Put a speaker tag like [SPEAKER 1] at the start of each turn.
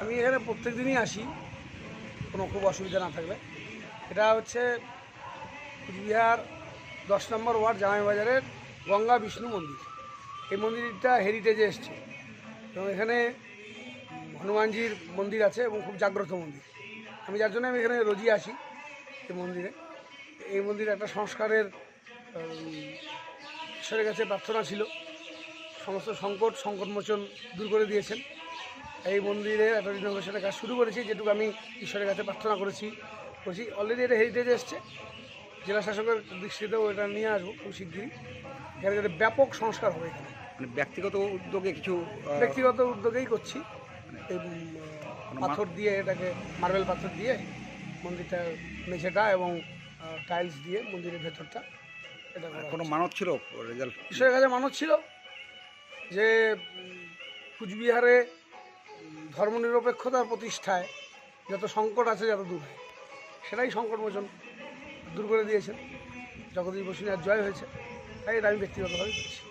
[SPEAKER 1] আমি এখানে প্রত্যেক দিনই আসি। কোনো খুব অসুবিধা না থাকলে। এটা হচ্ছে কুচবিহার দশ নম্বর ওয়ার্ড জামাই বাজারের গঙ্গা বিষ্ণু মন্দির। এই মন্দিরটা হেরিটেজে এসছে। এবং এখানে হনুমানজির মন্দির আছে এবং খুব জাগ্রত মন্দির। আমি যার জন্য আমি এখানে রোজই আসি এই মন্দিরে। এই মন্দিরে একটা সংস্কারের ঈশ্বরের কাছে প্রার্থনা ছিল। সমস্ত সংকট, সংকটমোচন দূর করে দিয়েছেন। এই মন্দিরে একটা রিনোভেশনের কাজ শুরু করেছি যেটুকু আমি ঈশ্বরের কাছে প্রার্থনা করেছি। করেছি অলরেডি এটা হেরিটেজে এসছে। জেলা শাসকের দৃষ্টিতেও এটা নিয়ে আসব খুব শিগগিরই। এখানে যাতে ব্যাপক সংস্কার হবে এখানে।
[SPEAKER 2] মানে ব্যক্তিগত উদ্যোগে কিছু
[SPEAKER 1] ব্যক্তিগত উদ্যোগেই করছি। এই পাথর দিয়ে এটাকে মার্বেল পাথর দিয়ে মন্দিরটা মেঝেটা এবং টাইলস দিয়ে মন্দিরের ভেতরটা এটা
[SPEAKER 2] কোনো মানত ছিল রেজাল্ট
[SPEAKER 1] ঈশ্বরের কাছে মানত ছিল যে কুচবিহারে ধর্মনিরপেক্ষতার প্রতিষ্ঠায় যত সংকট আছে যত দূর হয়, সেটাই সংকটমোচন দূর করে দিয়েছেন। জগদীশ বসুনিয়ার জয় হয়েছে, তাই এটা আমি ব্যক্তিগতভাবে করছি